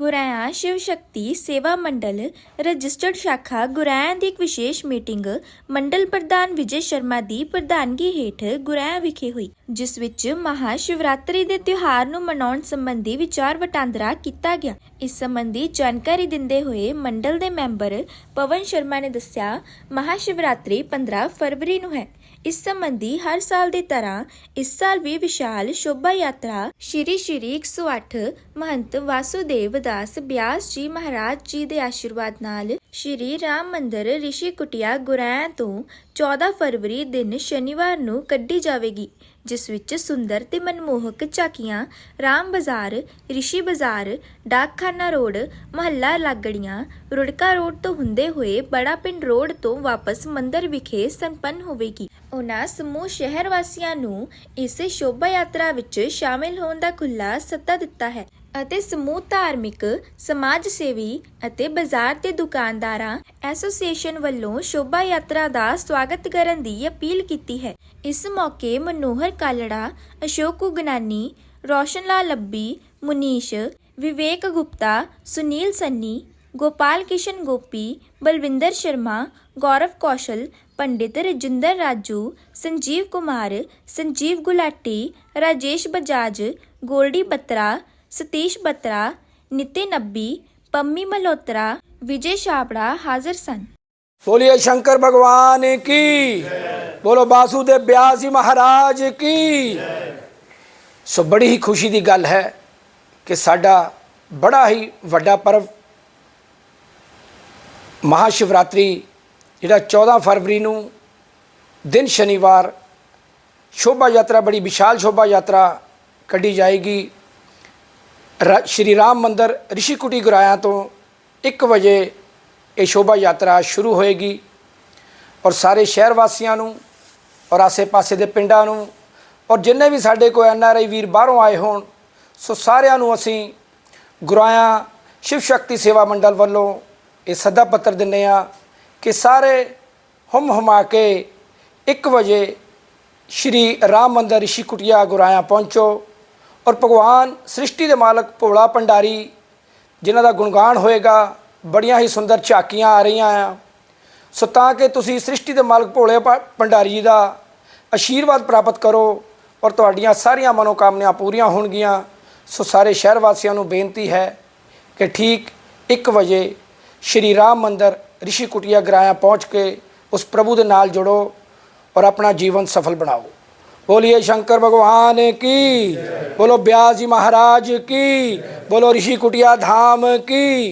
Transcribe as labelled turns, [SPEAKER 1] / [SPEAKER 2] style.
[SPEAKER 1] ਗੁਰਾਇਆ ਸ਼ਿਵ ਸ਼ਕਤੀ ਸੇਵਾ ਮੰਡਲ, ਰਜਿਸਟਰਡ ਸ਼ਾਖਾ ਗੁਰਾਇਆ ਦੀ ਇੱਕ ਵਿਸ਼ੇਸ਼ ਮੀਟਿੰਗ, ਮੰਡਲ ਪ੍ਰਧਾਨ ਵਿਜੇ ਸ਼ਰਮਾ ਦੀ ਪ੍ਰਧਾਨਗੀ ਹੇਠ ਗੁਰਾਇਆ ਵਿਖੇ ਹੋਈ, ਜਿਸ ਵਿੱਚ ਮਹਾ ਸ਼ਿਵਰਾਤਰੀ ਦੇ ਤਿਉਹਾਰ ਨੂੰ ਮਨਾਉਣ ਸੰਬੰਧੀ ਵਿਚਾਰ ਵਟਾਂਦਰਾ ਕੀਤਾ ਗਿਆ। ਇਸ ਸੰਬੰਧੀ ਜਾਣਕਾਰੀ ਦਿੰਦੇ ਹੋਏ ਮੰਡਲ ਦੇ ਮੈਂਬਰ ਪਵਨ ਸ਼ਰਮਾ ਨੇ ਦੱਸਿਆ, ਮਹਾ ਸ਼ਿਵਰਾਤਰੀ 15 ਫਰਵਰੀ ਨੂੰ ਹੈ। ਇਸ ਸੰਬੰਧੀ ਹਰ ਸਾਲ ਦੀ ਤਰ੍ਹਾਂ ਇਸ ਸਾਲ ਵੀ ਵਿਸ਼ਾਲ ਸ਼ੋਭਾ ਯਾਤਰਾ ਸ਼੍ਰੀ ਸ਼੍ਰੀ 108 ਮਹੰਤ ਵਾਸੁਦੇਵ ਦਾਸ ਬਿਆਸ ਜੀ ਮਹਾਰਾਜ ਜੀ ਦੇ ਆਸ਼ੀਰਵਾਦ ਨਾਲ ਸ਼੍ਰੀ ਰਾਮ ਮੰਦਰ ਰਿਸ਼ੀ ਕੁਟਿਆ ਗੁਰਾਇਆ ਤੋਂ 14 ਫਰਵਰੀ ਦਿਨ ਸ਼ਨੀਵਾਰ ਨੂੰ ਕੱਢੀ ਜਾਵੇਗੀ। ਜਿਸ ਵਿੱਚ ਸੁੰਦਰ ਤੇ ਮਨਮੋਹਕ ਝਾਕੀਆਂ, ਰਾਮ ਬਾਜ਼ਾਰ, ਰਿਸ਼ੀ ਬਾਜ਼ਾਰ, ਡਾਕਖਾਨਾ ਰੋਡ, ਮਹੱਲਾ ਲਾਗੜੀਆਂ, ਰੁੜਕਾ ਰੋਡ ਤੋਂ ਹੁੰਦੇ ਹੋਏ ਬੜਾ ਪਿੰਡ ਰੋਡ ਤੋਂ ਵਾਪਸ ਮੰਦਿਰ ਵਿਖੇ ਸੰਪੰਨ ਹੋਵੇਗੀ। ਉਹਨਾਂ ਸਮੂਹ ਸ਼ਹਿਰ ਵਾਸੀਆਂ ਨੂੰ ਇਸ ਸ਼ੋਭਾ ਯਾਤਰਾ ਵਿੱਚ ਸ਼ਾਮਿਲ ਹੋਣ ਦਾ ਖੁੱਲਾ ਸੱਦਾ ਦਿੱਤਾ ਹੈ। ਅਤੇ ਸਮੂਹ ਧਾਰਮਿਕ, ਸਮਾਜ ਸੇਵੀ ਅਤੇ ਬਾਜ਼ਾਰ ਦੇ ਦੁਕਾਨਦਾਰਾਂ ਐਸੋਸੀਏਸ਼ਨ ਵੱਲੋਂ ਸ਼ੋਭਾ ਯਾਤਰਾ ਦਾ ਸਵਾਗਤ ਕਰਨ ਦੀ ਅਪੀਲ ਕੀਤੀ ਹੈ। ਇਸ ਮੌਕੇ ਮਨੋਹਰ ਕਾਲੜਾ, ਅਸ਼ੋਕ ਉਗਨਾਨੀ ਰੋਸ਼ਨ ਲਾਲ ਲੱਬੀ ਮੁਨੀਸ਼, ਵਿਵੇਕ ਗੁਪਤਾ, ਸੁਨੀਲ ਸੰਨੀ, ਗੋਪਾਲ ਕਿਸ਼ਨ ਗੋਪੀ, ਬਲਵਿੰਦਰ ਸ਼ਰਮਾ, ਗੌਰਵ ਕੌਸ਼ਲ, ਪੰਡਿਤ ਰਜਿੰਦਰ ਰਾਜੂ, ਸੰਜੀਵ ਕੁਮਾਰ, ਸੰਜੀਵ ਗੁਲਾਟੀ, ਰਾਜੇਸ਼ ਬਜਾਜ, ਗੋਲਡੀ ਬੱਤਰਾ ਸਤੀਸ਼ ਬੱਤਰਾ ਨਿਤਿਨ ਅੱਬੀ ਪੰਮੀ ਮਲਹੋਤਰਾ ਵਿਜੇ ਛਾਬੜਾ ਹਾਜ਼ਰ ਸਨ
[SPEAKER 2] बोलिए शंकर भगवान की बोलो वासुदेव व्यास जी महाराज की ਸੋ ਬੜੀ ਹੀ ਖੁਸ਼ੀ ਦੀ ਗੱਲ ਹੈ ਕਿ ਸਾਡਾ ਬੜਾ ਹੀ ਵੱਡਾ ਪਰਵ ਮਹਾ ਸ਼ਿਵਰਾਤਰੀ ਜਿਹੜਾ 14 ਫਰਵਰੀ ਨੂੰ ਦਿਨ ਸ਼ਨੀਵਾਰ ਸ਼ੋਭਾ ਯਾਤਰਾ ਬੜੀ ਵਿਸ਼ਾਲ ਸ਼ੋਭਾ ਯਾਤਰਾ ਕੱਢੀ ਜਾਏਗੀ ਰਾ- ਸ਼੍ਰੀ ਰਾਮ ਮੰਦਰ ਰਿਸ਼ੀਕੁਟੀ ਗੁਰਾਇਆ ਤੋਂ 1 ਵਜੇ ਇਹ ਸ਼ੋਭਾ ਯਾਤਰਾ ਸ਼ੁਰੂ ਹੋਏਗੀ ਔਰ ਸਾਰੇ ਸ਼ਹਿਰ ਵਾਸੀਆਂ ਨੂੰ ਔਰ ਆਸੇ-ਪਾਸੇ ਦੇ ਪਿੰਡਾਂ ਨੂੰ ਔਰ ਜਿੰਨੇ ਵੀ ਸਾਡੇ ਕੋਈ ਆਈ ਵੀਰ ਬਾਹਰੋਂ ਆਏ ਹੋਣ, ਸੋ ਸਾਰਿਆਂ ਨੂੰ ਅਸੀਂ ਗੁਰਾਇਆ ਸ਼ਿਵ ਸ਼ਕਤੀ ਸੇਵਾ ਮੰਡਲ ਵੱਲੋਂ ਇਹ ਸੱਦਾ ਪੱਤਰ ਦਿੰਨੇ ਆ ਕਿ ਸਾਰੇ ਹੁਮ ਹੁਮਾ ਕੇ 1 ਵਜੇ ਸ਼੍ਰੀ ਰਾਮ ਮੰਦਰ ਰਿਸ਼ੀ ਕੁਟਿਆ ਗੁਰਾਇਆ ਪਹੁੰਚੋ। ਔਰ ਭਗਵਾਨ ਸ੍ਰਿਸ਼ਟੀ ਦੇ ਮਾਲਕ ਭੋਲਾ ਭੰਡਾਰੀ, ਜਿਨ੍ਹਾਂ ਦਾ ਗੁਣਗਾਨ ਹੋਏਗਾ, ਬੜੀਆਂ ਹੀ ਸੁੰਦਰ ਝਾਕੀਆਂ ਆ ਰਹੀਆਂ ਆ। ਸੋ ਤਾਂ ਕਿ ਤੁਸੀਂ ਸ੍ਰਿਸ਼ਟੀ ਦੇ ਮਾਲਕ ਭੋਲੇ ਭ- ਭੰਡਾਰੀ ਜੀ ਦਾ ਆਸ਼ੀਰਵਾਦ ਪ੍ਰਾਪਤ ਕਰੋ ਔਰ ਤੁਹਾਡੀਆਂ ਸਾਰੀਆਂ ਮਨੋਕਾਮਨਾਵਾਂ ਪੂਰੀਆਂ ਹੋਣਗੀਆਂ। ਸੋ ਸਾਰੇ ਸ਼ਹਿਰ ਵਾਸੀਆਂ ਨੂੰ ਬੇਨਤੀ ਹੈ ਕਿ ਠੀਕ 1 ਵਜੇ ਸ਼੍ਰੀ ਰਾਮ ਮੰਦਰ ਰਿਸ਼ੀ ਕੁਟਿਆ ਗਰਾਇਆ ਪਹੁੰਚ ਕੇ ਉਸ ਪ੍ਰਭੂ ਦੇ ਨਾਲ ਜੁੜੋ ਔਰ ਆਪਣਾ ਜੀਵਨ ਸਫਲ ਬਣਾਓ। बोलिए शंकर भगवान की बोलो ब्यास जी महाराज की बोलो ऋषि कुटिया धाम की